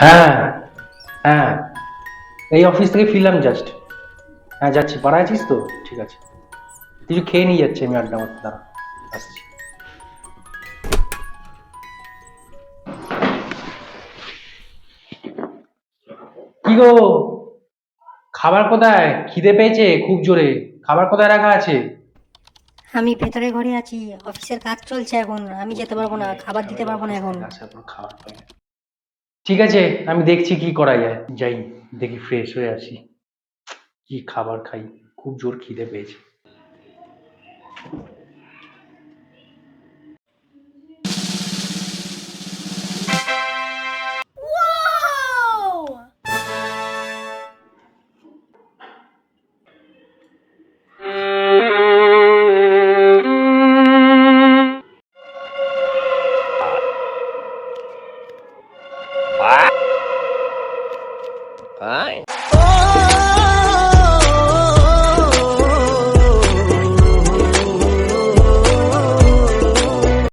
হ্যাঁ হ্যাঁ। এই অফিস থেকে ফিরলাম জাস্ট হ্যাঁ যাচ্ছি। পাড়া আছিস তো? ঠিক আছে। কিছু খেয়ে নিয়ে যাচ্ছি আমি আড্ডা মারতে। দাঁড়া আসছি। কি গো? খাবার কোথায়? খিদে পেয়েছে খুব জোরে। খাবার কোথায় রাখা আছে? আমি ভেতরে ঘরে আছি। অফিসের কাজ চলছে এখন। আমি যেতে পারব না। খাবার দিতে পারব না এখন। পর খাবার পাই ঠিক আছে, আমি দেখছি কি করা যায়। যাই, দেখি ফ্রেশ হয়ে আসি। কি খাবার খাই? খুব জোর খিদে পেয়েছে। Bye.